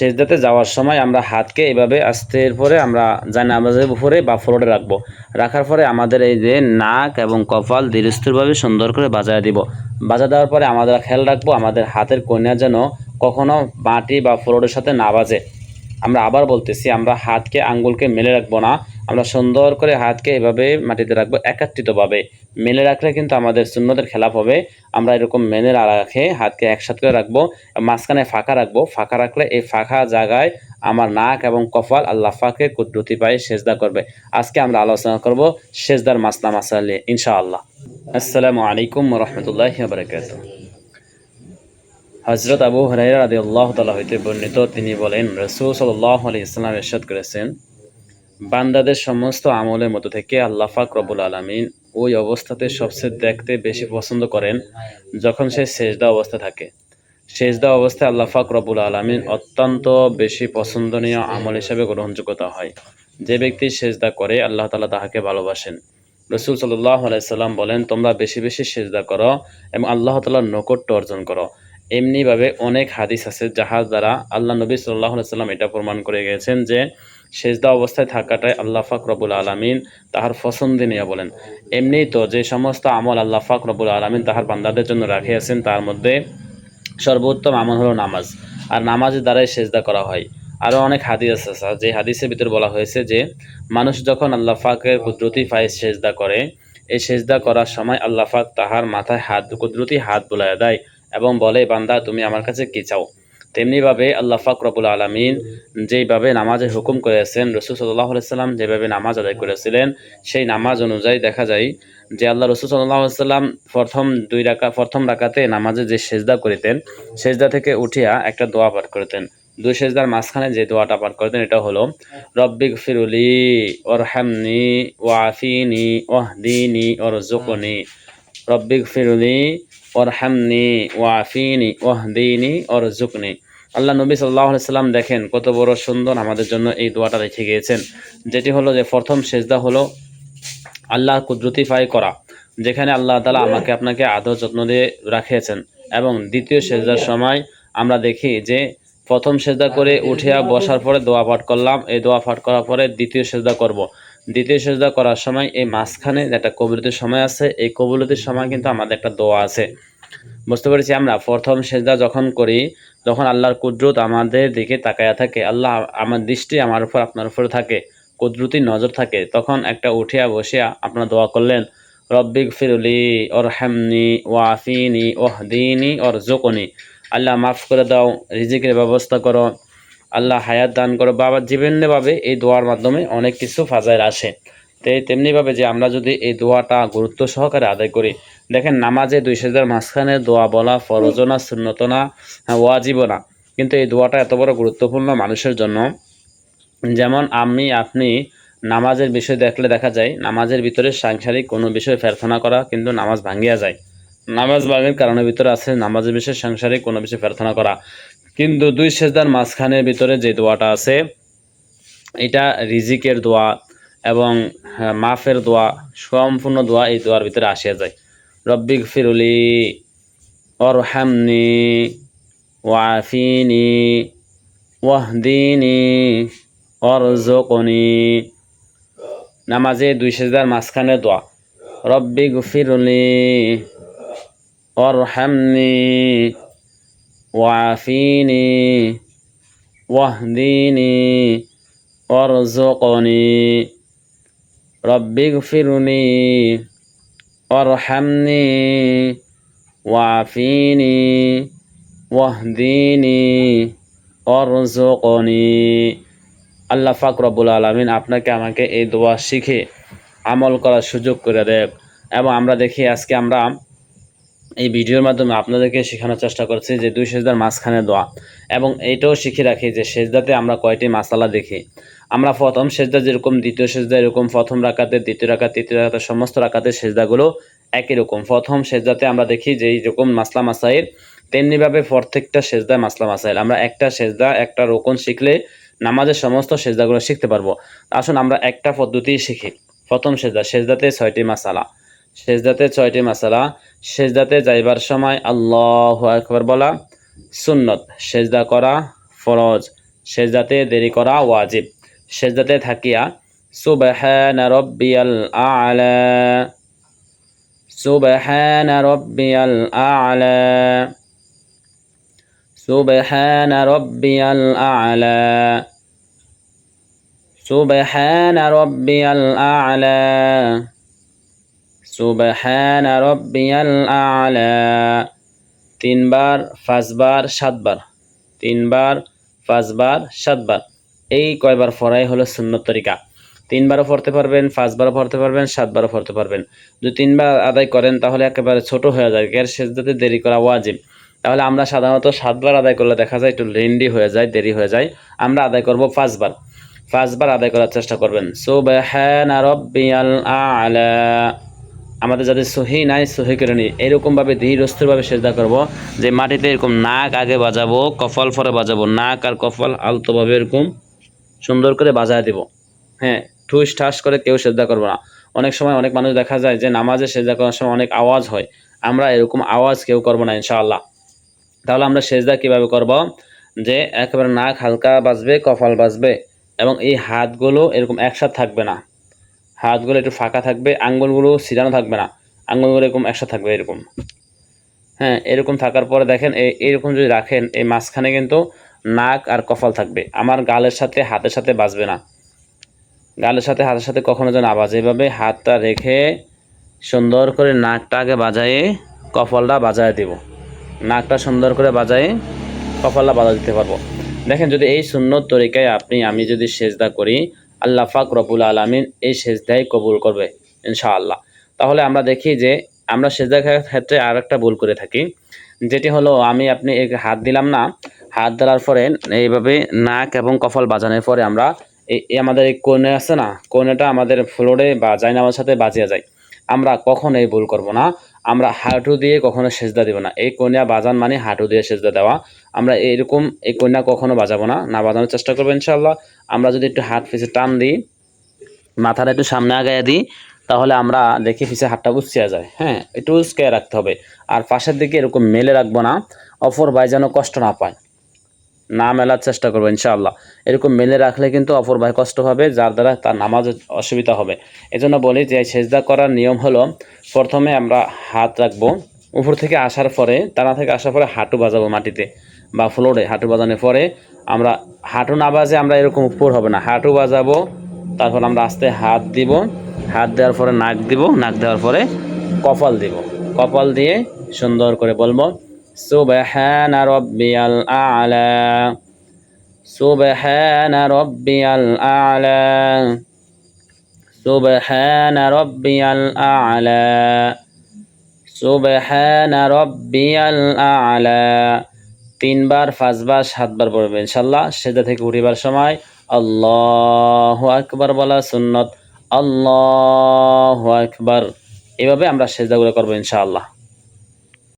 সেজদাতে যাওয়ার সময় আমরা হাতকে এভাবে আস্তের পরে আমরা যাই নামাজের উপরে বা ফ্লোরে রাখব। রাখার পরে আমাদের এই যে নাক এবং কপাল ধীরস্থিরভাবে সুন্দর করে বাজায় দিব। বাজা দেওয়ার পরে আমাদের খেয়াল রাখব আমাদের হাতের কন্যা যেন কখনো মাটি বা ফ্লোরের সাথে না বাজে। আমরা আবার বলতেছি, আমরা হাতকে, আঙ্গুলকে মেলে রাখব না। আমরা সুন্দর করে হাতকে এভাবে মাটিতে রাখব একাত্রিতভাবে। মেলে রাখলে কিন্তু আমাদের শূন্যদের খেলাপ হবে। আমরা এরকম মেনে রাখে, হাতকে একসাথে করে রাখব, মাঝখানে ফাঁকা রাখব। ফাঁকা রাখলে এই ফাঁকা জায়গায় আমার নাক এবং কপাল আল্লাহ ফাঁকে কুদরতি পায়ে সেজদা করবে। আজকে আমরা আলোচনা করব সেজদার মাসলা মাসালে ইনশাআল্লাহ। আসসালামু আলাইকুম রহমতুল্লাহ বারকাত হজরত আবু হরাইরা রাদি আল্লাহ তালা হইতে বর্ণিত তিনি বলেন, রসুল সাল্লাহ আলি ইসলাম এরশাদ করেছেন বান্দাদের সমস্ত আমলের মতো থেকে আল্লাহ পাক রবুল আলমিন ওই অবস্থাতে সবচেয়ে দেখতে বেশি পছন্দ করেন যখন সে সেজদা অবস্থা থাকে। সেজদা অবস্থায় আল্লাহ পাক রবুল আলমিন অত্যন্ত বেশি পছন্দনীয় আমল হিসেবে গ্রহণযোগ্যতা হয়। যে ব্যক্তি সেজদা করে, আল্লাহ তালা তাহাকে ভালোবাসেন। রসুল সাল্লাহ আলাইসাল্লাম বলেন, তোমরা বেশি বেশি সেজদা করো এবং আল্লাহ তালার নৈকট্য অর্জন করো। এমনিভাবে অনেক হাদিস আছে যাহার দ্বারা আল্লাহ নবী সাল্লাহ সাল্লাম এটা প্রমাণ করে গেছেন যে সেজদা অবস্থায় থাকাটাই আল্লাহ ফাক রবুল আলমিন তাহার পছন্দনীয় বলেন। এমনিই তো যে সমস্ত আমল আল্লাহ ফাক রবুল আলমিন তাহার বান্দাদের জন্য রাখিয়াছেন, তার মধ্যে সর্বোত্তম আমল হলো নামাজ। আর নামাজের দ্বারাই সেজদা করা হয়। আরও অনেক হাদিস আছে যে হাদিসের ভিতর বলা হয়েছে যে, মানুষ যখন আল্লাহ ফাকের কুদরতি ফায়ে সেজদা করে, এই সেজদা করার সময় আল্লাহ ফাক তাহার মাথায় হাত, কুদরতি হাত বোলায় দেয় এবং বলে, বান্দা, তুমি আমার কাছে কি চাও? তেমনিভাবে আল্লাহ ফাক রবুল আলমিন যেইভাবে নামাজের হুকুম করেছেন, রসুল সাল্লাহ সাল্লাম যেভাবে নামাজ আদায় করেছিলেন, সেই নামাজ অনুযায়ী দেখা যায় যে আল্লাহ রসুল সাল্লাহ সাল্লাম প্রথম দুই রাকা, প্রথম রাকাতে নামাজে যে সেজদা করিতেন, সেজদা থেকে উঠিয়া একটা দোয়া পাঠ করতেন। দুই সেজদার মাঝখানে যে দোয়াটা পাঠ করতেন, এটা হলো রব্বিক ফিরুলি ওর হ্যামনি ওয়াফিনি ওহদিনি ওর জোকনি রব্বিক ফিরুলি ওরহামনি ওয়াফিনি ওহদিনি ওর জুকনি আল্লাহ নবী সাল্লাহ সাল্লাম দেখেন কত বড় সুন্দর আমাদের জন্য এই দোয়াটা রেখে গিয়েছেন। যেটি হলো যে প্রথম সেজদা হলো আল্লাহ কুদরতি ফাই করা, যেখানে আল্লাহ তালা আমাকে আপনাকে আদর যত্ন দিয়ে রাখিয়েছেন। এবং দ্বিতীয় সেজদার সময় আমরা দেখি যে প্রথম সেজদা করে উঠিয়া বসার পরে দোয়া পাঠ করলাম, এই দোয়া পাঠ করার পরে দ্বিতীয় সেজদা করব। দ্বিতীয় সেজদা করার সময় এই মাঝখানে একটা কবুলতির সময় আছে, এই কবুলতির সময় কিন্তু আমাদের একটা দোয়া আছে। বুঝতে পেরেছি আমরা? প্রথম সেজদা যখন করি, যখন আল্লাহর কুদরত আমাদের দিকে তাকায়া থাকে, আল্লাহ আমার দৃষ্টি আমার উপর, আপনার উপরে থাকে, কুদরতি নজর থাকে, তখন একটা উঠিয়া বসিয়া আপনার দোয়া করলেন রব্বিক ফিরুলি ওর হ্যামনি ওয়াফিনি, ওহদিনি ওর জোকনি আল্লাহ মাফ করে দাও, রিজিকের ব্যবস্থা করো আল্লাহ হায়াত দান করো। বাবা জীবনভাবে এই দোয়ার মাধ্যমে অনেক কিছু ফাজাইল আসে। তো তেমনিভাবে যে আমরা যদি এই দোয়াটা গুরুত্ব সহকারে আদায় করি, দেখেন নামাজে দুই সেজার মাঝখানে দোয়া বলা ফরজনা শূন্যতনা ওয়াজিবনা কিন্তু এই দোয়াটা এত বড় গুরুত্বপূর্ণ মানুষের জন্য। যেমন আমি, আপনি নামাজের বিষয় দেখলে দেখা যায়, নামাজের ভিতরে সাংসারিক কোনো বিষয় প্রার্থনা করা কিন্তু নামাজ ভাঙ্গিয়া যায়। নামাজ ভাঙের কারণের ভিতরে আছে নামাজের বিষয়ে সাংসারিক কোনো বিষয়ে প্রার্থনা করা। কিন্তু দুই সেজদার মাঝখানের ভিতরে যে দোয়াটা আছে এটা রিজিকের দোয়া এবং হ্যাঁ, মাফের দোয়া সম্পূর্ণ দোয়া এই দোয়ার ভিতরে আসিয়া যায়। রব্বিক ফিরুলি অরহামনি ওয়াফিনি ওয়াহদিনি অরজকনি নামাজে দুই সেজদার মাঝখানে দোয়া। রব্বি গফিরুলি অরহামনি ওয়াফিনি ওয়াহদিনি অরজকনি রব্বি গফিরুলি অরহামনি ওয়াফিনি ওয়াহদিনি অরজকনি আল্লাহ ফাক রব্বুল আলমিন আপনাকে আমাকে এই দোয়া শিখে আমল করার সুযোগ করে দেয় এবং আমরা দেখি আজকে আমরা এই ভিডিওর মাধ্যমে আপনাদেরকে শেখানোর চেষ্টা করছি যে দুই সেজদার মাঝখানে দোয়া। এবং এইটাও শিখে রাখি যে সেজদাতে আমরা কয়টি মাসালা দেখি। আমরা প্রথম সেজদা যেরকম, দ্বিতীয় সেজদা এরকম, প্রথম রাকাতে দ্বিতীয় রাকাত, তৃতীয় রাকাতে সমস্ত রাকাতের সেজদাগুলো একই রকম। প্রথম সেজদাতে আমরা দেখি যে এইরকম মাসলা মাসাইল, তেমনিভাবে প্রত্যেকটা সেজদায় মাসলা মাসাইল। আমরা একটা সেজদা, একটা রোকন শিখলে নামাজের সমস্ত সেজদাগুলো শিখতে পারব। আসুন আমরা একটা পদ্ধতি শিখি। প্রথম সেজদা, সেজদাতে ছয়টি মাসালা। সেজদাতে ছয়টি মাসালা। সেজদাতে যাইবার সময় আল্লাহ একবার বলা সুন্নত। সেজদা করা ফরজ। সেজদাতে দেরি করা ওয়াজিব। সেজদাতে থাকিয়া, সুবহানা রব্বিয়াল আ'লা। সুবহানা রব্বিয়াল আ'লা। সুবহানা রব্বিয়াল আ'লা। সুবহানা রব্বিয়াল আ'লা। সুবহানা রব্বিয়াল আ'লা। তিনবার, পাঁচবার, সাতবার। তিনবার, পাঁচবার, সাতবার। এই কয়বার পড়াই হলো সুন্নত তরিকা। তিনবারও পড়তে পারবেন, পাঁচবারও পড়তে পারবেন, সাতবারও পড়তে পারবেন। যদি তিনবার আদায় করেন, তাহলে একেবারে ছোট হয়ে যায়। এর সেজদাতে দেরি করা ওয়াজিব। তাহলে আমরা সাধারণত সাতবার আদায় করলে দেখা যায় একটু লেন্ডি হয়ে যায়, দেরি হয়ে যায়। আমরা আদায় করব পাঁচবার। পাঁচবার আদায় করার চেষ্টা করবেন। সো সুবহানা রাব্বিয়াল আ'লা। আমাদের যাদের সহি নাই, সহি করে নিই এরকমভাবে ধীরস্থিরভাবে সেজদা করব যে মাটিতে এরকম নাক আগে বাজাবো, কফল পরে বাজাবো, নাক আর কফল আলতোভাবে এরকম সুন্দর করে বাজায় দেব। হ্যাঁ ঠুস ঠাস করে কেউ সেজদা করব না। অনেক সময় অনেক মানুষ দেখা যায় যে নামাজে সেজদা করার সময় অনেক আওয়াজ হয়। আমরা এরকম আওয়াজ কেউ করব না, ইনশাআল্লাহ। তাহলে আমরা সেজদা কীভাবে করব? যে একেবারে নাক হালকা বাজবে কপাল বাজবে এবং এই হাতগুলো এরকম একসাথে থাকবে না। হাতগুলো একটু ফাঁকা থাকবে, আঙ্গুলগুলো ছিটানো থাকবে না। আঙ্গুলগুলো এরকম একসাথে থাকবে, এরকম। হ্যাঁ এরকম থাকার পরে দেখেন, এই, এরকম যদি রাখেন, এই মাঝখানে কিন্তু নাক আর কপাল থাকবে। আমার গালের সাথে হাতের সাথে বাজবে না। গালের সাথে, হাতের সাথে কখনো যেন আবাজ এভাবে হাতটা রেখে সুন্দর করে নাকটা আগে বাজায়ে কপালটা বাজায় দেব। নাকটা সুন্দর করে বাজায়ে কপালটা বাজা দিতে পারব। দেখেন যদি এই সুন্নত তরিকায় আপনি, আমি যদি সেজদা করি আল্লাহ ফাক রবুল আলমিন এই সেজদাই কবুল করবে, ইনশাআল্লাহ। তাহলে আমরা দেখি যে আমরা সেজদা ক্ষেত্রে আর একটা ভুল করে থাকি, যেটি হলো আমি আপনি এক হাত দিলাম না, হাত দেওয়ার পরে এইভাবে নাক এবং কপাল বাজানোর পরে আমরা এই আমাদের এই কোণে আছে না, কোণেটা আমাদের ফ্লোরে বা জাইনামার সাথে বাজিয়ে যায়। আমরা কখন এই ভুল করব না। আমরা হাঁটু দিয়ে কখনো সেজদা দিব না। এই কন্যা বাজান মানে হাঁটু দিয়ে সেজদা দেওয়া। আমরা এরকম এই কন্যা কখনো বাজাবো না। না বাজানোর চেষ্টা করব ইনশাল্লাহ আমরা যদি একটু হাত পিছে টান দিই, মাথাটা একটু সামনে আগায় দিই, তাহলে আমরা দেখি পিছে হাতটা উচ্চিয়া যায়। হ্যাঁ একটু উস্কে রাখতে হবে। আর পাশের দিকে এরকম মেলে রাখব না। অপর ভাই যেন কষ্ট না পায়। না মেলার চেষ্টা করব, ইনশাআল্লাহ। এরকম মেলে রাখলে কিন্তু অপর ভাই কষ্ট হবে যার দ্বারা তার নামাজ অসুবিধা হবে। এজন্য বলি যে, সেজদা করার নিয়ম হলো, প্রথমে আমরা হাত রাখব। উপর থেকে আসার পরে তারা থেকে আসার পরে হাঁটু বাজাবো মাটিতে বা ফ্লোরে, হাঁটু বাজানোর পরে আমরা হাঁটু না বাজে আমরা এরকম উপর হবে না। হাঁটু বাজাবো, তারপর আমরা আস্তে হাত দিব, হাত দেওয়ার পরে নাক দিব, নাক দেওয়ার পরে কপাল দিব। কপাল দিয়ে সুন্দর করে বলব سبحان ربي الأعلى سبحان ربي الأعلى سبحان ربي الأعلى سبحان ربي الأعلى তিনবার পাঁচবার সাতবার পড়বে ইনশাল্লাহ সেটা থেকে উঠিবার সময় আল্লাহ আকবার বলা সুন্নত আল্লাহ আকবার এভাবে আমরা সেজদাগুলো করবো ইনশাআল্লাহ